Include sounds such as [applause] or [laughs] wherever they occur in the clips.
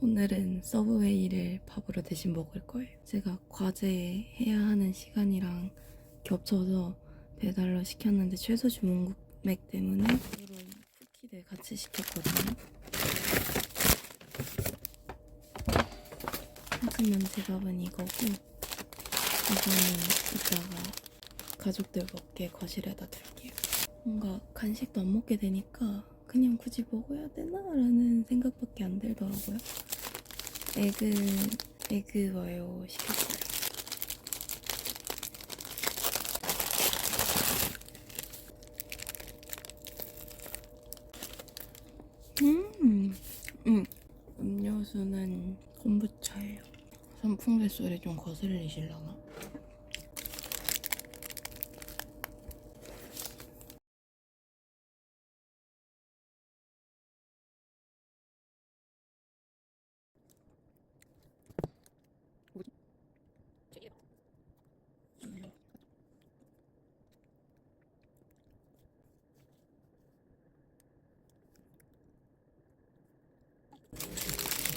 오늘은 서브웨이를 밥으로 대신 먹을 거예요. 제가 과제 해야 하는 시간이랑 겹쳐서 배달로 시켰는데 최소 주문 금액 때문에 이런 쿠키들 같이 시켰거든요. 하지만 제 밥은 이거고 이거는 이따가 가족들 먹게 거실에다 둘게요. 뭔가 간식도 안 먹게 되니까 그냥 굳이 먹어야 되나 라는 생각밖에 안 들더라고요. 에그 에그 마요 시켰어요. 음, 음. 음료수는 콤부차예요. 선풍기 소리 좀 거슬리실라나?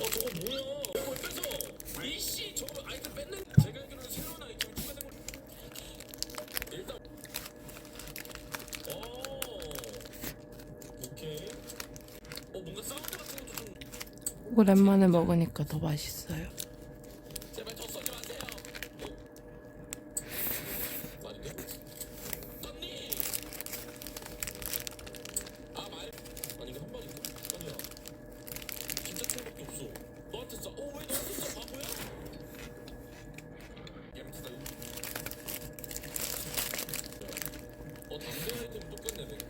어 저거 뭐야? 이거 뺏어. 이씨 저거 아이템 뺏는. 제가 알기로는 새로운 아이템 추가된 걸. 일단. 어. 오케이. 어 뭔가 사운드 같은 것도 좀. 오랜만에 먹으니까 더 맛있어요. 제발 더 쏘지 마세요. 어? 아닌데? 떴니? 아 말. 아니 이거 한 방인가? 아니야. 진짜 총밖에 없어. 너한테 쏴. 어, 왜 너한테 쏴? 바보야? 얘 미쳤다. 어, 담배 아이템 똑같네, 내가.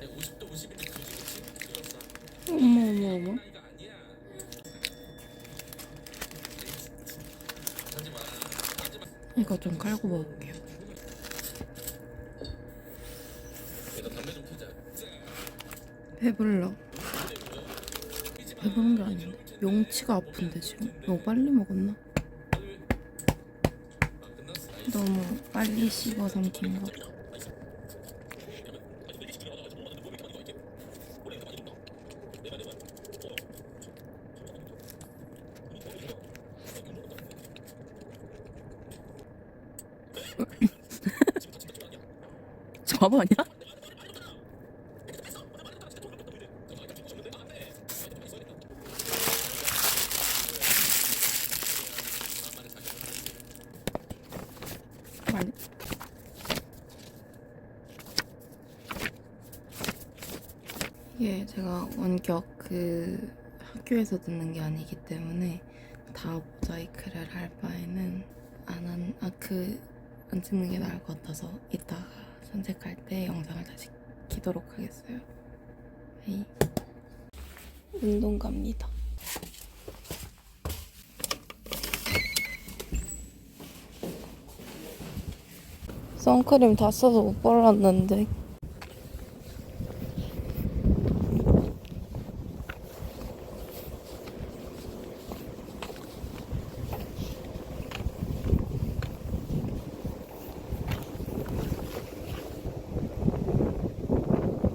내가 50대 50인데 뒤지겠지? 들었 어. 어머 어머 어머. 나 이거 좀 깔고 먹을게요. 배불러. 배부른 게 아닌데. 명치가 아픈데 지금. 너무 빨리 먹었나? 너무 빨리 씹어 삼킨 거. 저 바보 아니야? 아니. 제가 원격 그 학교에서 듣는 게 아니기 때문에 다 모자이크를 할 바에는 안 한, 아, 그, 안 찍는 게 나을 것 같아서 이따가 산책할 때 영상을 다시 키도록 하겠어요. 네. 운동 갑니다. 선크림 다 써서 못 발랐는데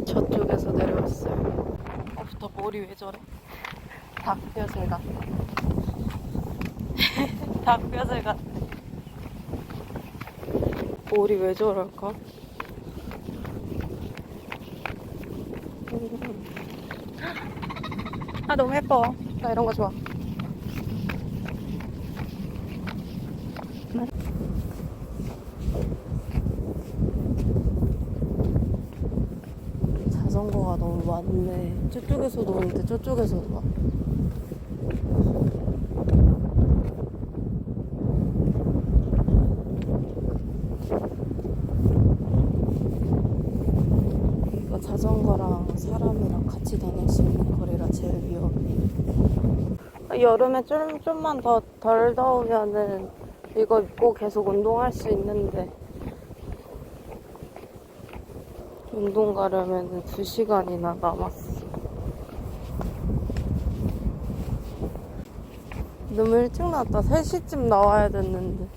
저쪽에서 내려왔어요. 어부터 머리 왜 저래? 닭뼈슬 같아. [laughs] 닭뼈슬 같아. 머리 왜 저럴까? 아 너무 예뻐. 나 이런 거 좋아. 자전거가 너무 많네. 저쪽에서도 오는데 저쪽에서도 와. 이거 자전거랑 사람이랑 같이 다닐 수 있는 거리라 제일 위험해. 여름에 좀, 좀만 더 덜 더우면은 이거 입고 계속 운동할 수 있는데 운동 가려면 2시간이나 남았어. 너무 일찍 나왔다. 3시쯤 나와야 됐는데.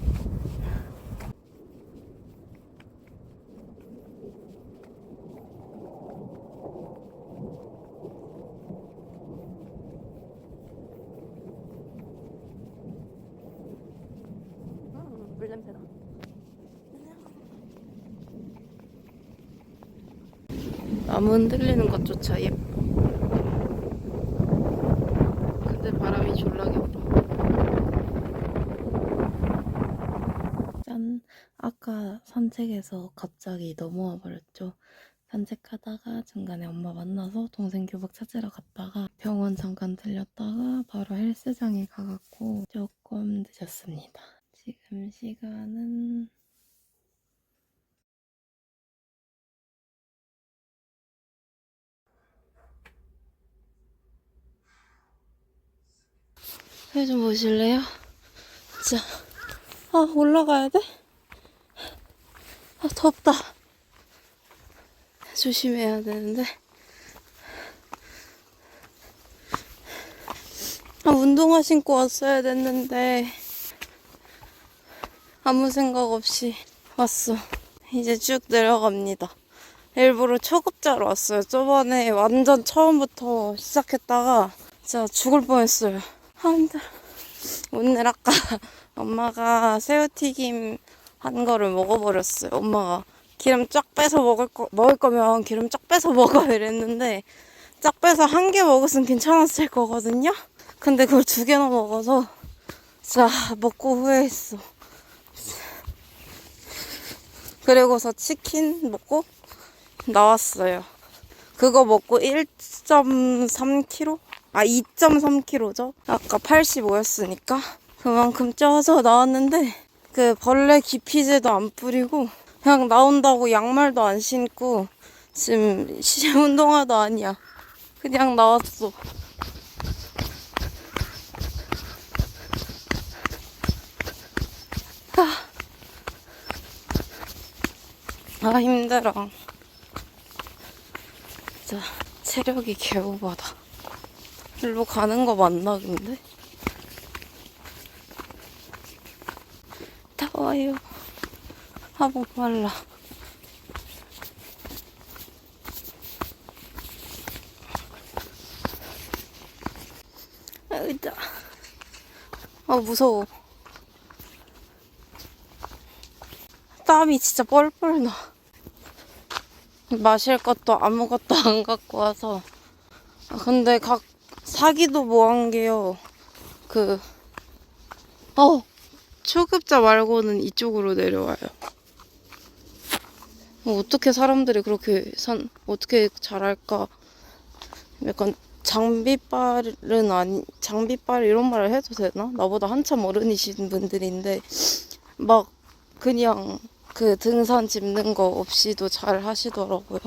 음, 물냄새나. 무 흔들리는 것조차 예뻐. 근데 바람이 졸라게 불어. 짠! 아까 산책에서 갑자기 넘어와 버렸죠. 산책하다가 중간에 엄마 만나서 동생 교복 찾으러 갔다가 병원 잠깐 들렸다가 바로 헬스장에 가갖고 조금 늦었습니다. 지금 시간은 해 좀 보실래요? 자, 아 올라가야 돼? 아 덥다. 조심해야 되는데. 아 운동화 신고 왔어야 됐는데 아무 생각 없이 왔어. 이제 쭉 내려갑니다. 일부러 초급자로 왔어요. 저번에 완전 처음부터 시작했다가 진짜 죽을 뻔했어요. 아 힘들어. 오늘 아까 [laughs] 엄마가 새우튀김 한 거를 먹어버렸어요. 엄마가 기름 쫙 빼서 먹을 거 먹을 거면 기름 쫙 빼서 [laughs] 먹어 이랬는데 쫙 빼서 한 개 먹었으면 괜찮았을 거거든요. 근데 그걸 두 개나 먹어서 진짜 먹고 후회했어. 그리고서 치킨 먹고 나왔어요. 그거 먹고 1.3kg? 아, 2.3kg죠? 아까 85였으니까. 그만큼 쪄서 나왔는데, 그 벌레 기피제도 안 뿌리고, 그냥 나온다고 양말도 안 신고, 지금 시 운동화도 아니야. 그냥 나왔어. 아, 힘들어. 진짜 체력이 개오바다. 일로 가는 거 맞나 근데? 더워요. 아 목말라. 으다. 아 무서워. 땀이 진짜 뻘뻘 나. 마실 것도 아무것도 안 갖고 와서. 아, 근데 각 사기도 뭐한 게요. 그, 어, 초급자 말고는 이쪽으로 내려와요. 어, 어떻게 사람들이 그렇게 산, 어떻게 잘할까. 약간 장비빨은 아니, 장비빨 이런 말을 해도 되나? 나보다 한참 어른이신 분들인데, 막, 그냥 그 등산 짚는 거 없이도 잘 하시더라고요.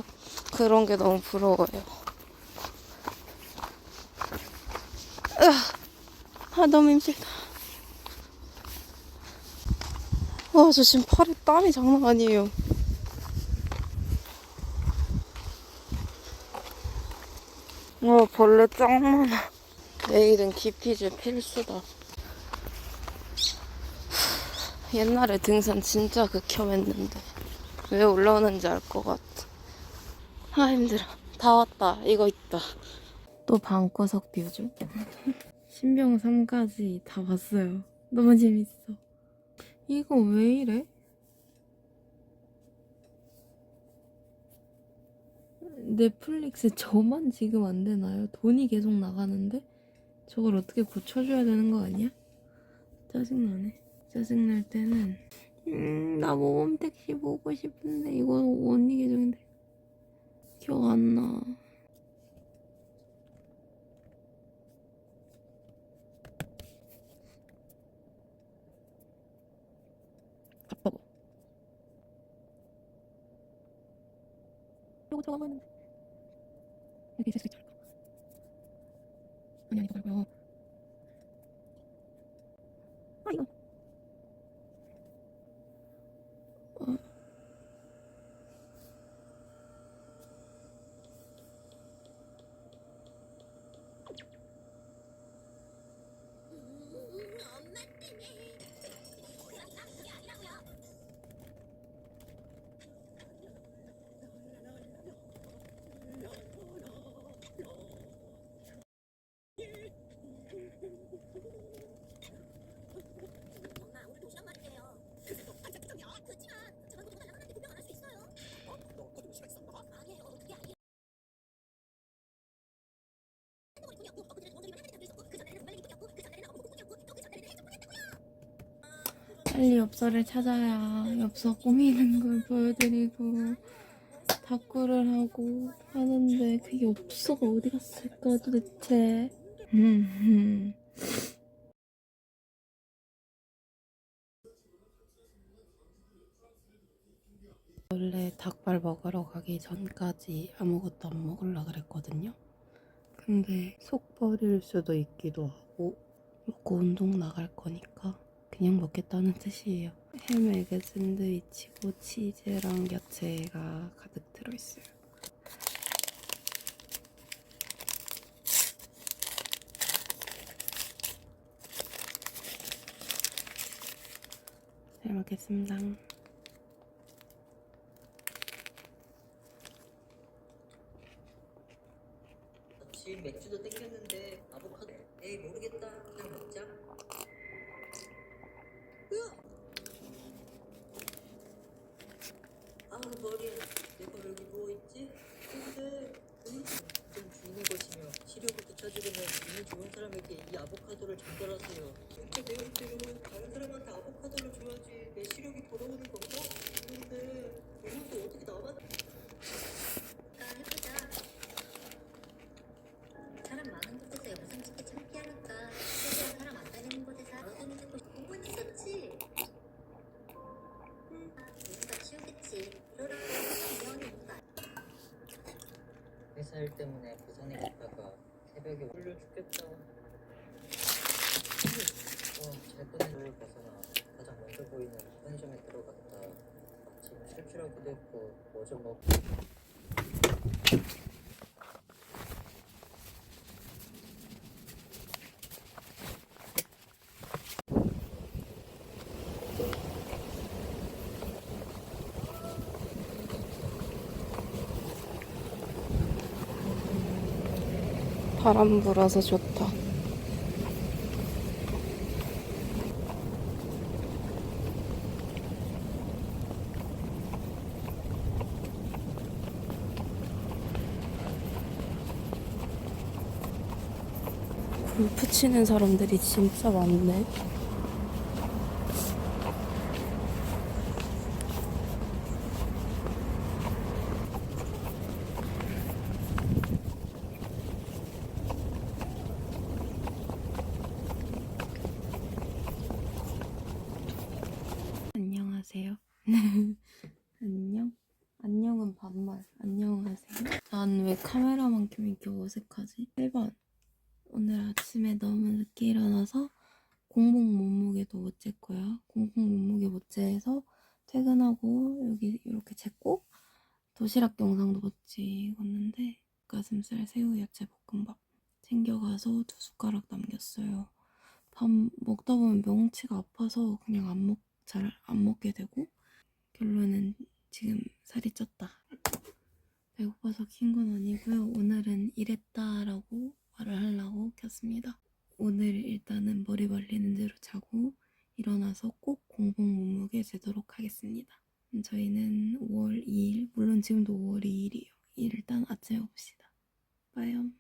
그런 게 너무 부러워요. 으 아, 아, 너무 힘들다. 와, 저 지금 팔에 땀이 장난 아니에요. 와, 벌레 짱 많아. 내일은 기피제 필수다. 옛날에 등산 진짜 극혐했는데 왜 올라오는지 알 것 같아. 아 힘들어. 다 왔다. 이거 있다. 또 방구석 뷰죠. 신병 3까지 다 봤어요. 너무 재밌어. 이거 왜 이래? 넷플릭스 저만 지금 안 되나요? 돈이 계속 나가는데 저걸 어떻게 고쳐줘야 되는 거 아니야? 짜증나네. 짜증날 때는 음, 나 모범 택시 보고 싶은데 이거 언니 계정인데 기억 안 나. 바빠고. 이거 들어가고 있는데 여기 있을 수 있지 않을까? 아니 아니 이거 말고요. 빨리 엽서를 찾아야 엽서 꾸미는 걸 보여드리고 다꾸를 하고 하는데 그 엽서가 어디 갔을까 도대체 음, [laughs] 원래 닭발 먹으러 가기 전까지 아무것도 안 먹으려 그랬거든요. 근데 속 버릴 수도 있기도 하고 먹고 운동 나갈 거니까 그냥 먹겠다는 뜻이에요. 햄에그 샌드위치고 치즈랑 야채가 가득 들어있어요. 잘 먹겠습니다. 맥주도 땡겼는데 아보카도 에이 모르겠다 그냥 먹자 으아! 아 머리에 내가 여기 누워있지? 근데 음, 좀 죽는 것이며 시력을 되찾으려면 운이 좋은 사람에게 이 아보카도를 전달하세요 근데 내 의대로 다른 사람한테 아보카도를 줘야지 내 시력이 돌아오는 건가? 때문에 부산에 갔다가 새벽에 홀려 죽겠다. 와, 잘 꺼내를 벗어나 가장 먼저 보이는 편의점에 들어갔다. 마침 출출하기도 했고 뭐좀 먹고 바람 불어서 좋다. 골프 치는 사람들이 진짜 많네. 안녕하세요. 안녕? 안녕은 반말. 안녕하세요. 난 왜 카메라만큼 이렇게 어색하지? 1번. 오늘 아침에 너무 늦게 일어나서 공복 몸무게도 못 쟀고요. 공복 몸무게 못 재서 퇴근하고 여기 이렇게 쟀고 도시락 영상도 못 찍었는데 가슴살 새우 야채 볶음밥 챙겨가서 두 숟가락 남겼어요. 밥 먹다 보면 명치가 아파서 그냥 안 먹, 잘 안 먹게 되고 결론은 지금 살이 쪘다. 배고파서 킨 건 아니고요. 오늘은 이랬다라고 말을 하려고 켰습니다. 오늘 일단은 머리 말리는 대로 자고 일어나서 꼭 공복 몸무게 재도록 하겠습니다. 저희는 5월 2일, 물론 지금도 5월 2일이에요. 일단 아침에 봅시다. 빠염.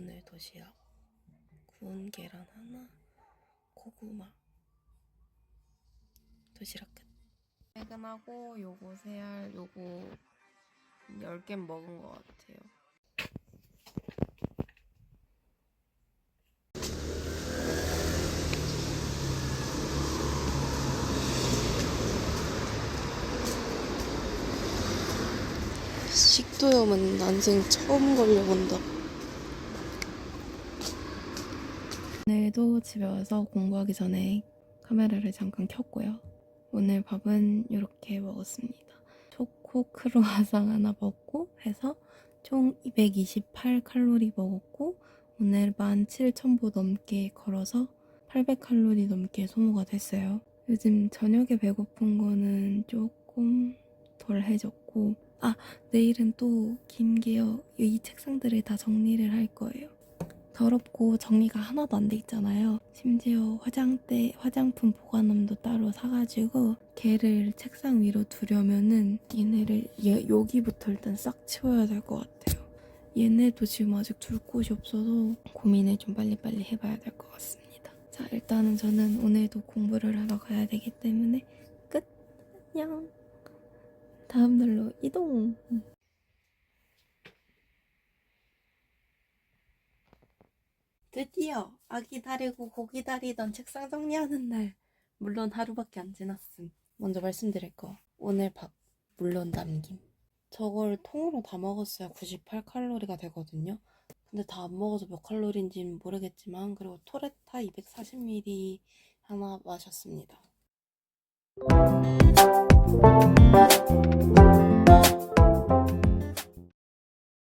오늘 도시락 구운 계란 하나 고구마. 도시락 끝. 퇴근하고 요거 세알 요거 10개 먹은 것 같아요. 식도염은 난생 처음 걸려본다 오늘도 집에 와서 공부하기 전에 카메라를 잠깐 켰고요. 오늘 밥은 이렇게 먹었습니다. 초코 크루아상 하나 먹고 해서 총 228칼로리 먹었고 오늘 17,000보 넘게 걸어서 800칼로리 넘게 소모가 됐어요. 요즘 저녁에 배고픈 거는 조금 덜해졌고 아 내일은 또긴 게요. 이 책상들을 다 정리를 할 거예요. 더럽고 정리가 하나도 안 돼 있잖아요. 심지어 화장대, 화장품 보관함도 따로 사가지고 걔를 책상 위로 두려면은 얘네를 얘, 여기부터 일단 싹 치워야 될 것 같아요. 얘네도 지금 아직 둘 곳이 없어서 고민을 좀 빨리빨리 해봐야 될 것 같습니다. 자, 일단은 저는 오늘도 공부를 하러 가야 되기 때문에 끝! 안녕! 다음 날로 이동! 드디어 아기 다리고 고기 다리던 책상 정리하는 날. 물론 하루밖에 안 지났음. 먼저 말씀드릴 거. 오늘 밥 물론 남김. 저걸 통으로 다 먹었어야 98칼로리가 되거든요. 근데 다 안 먹어서 몇 칼로리인지는 모르겠지만 그리고 토레타 240ml 하나 마셨습니다.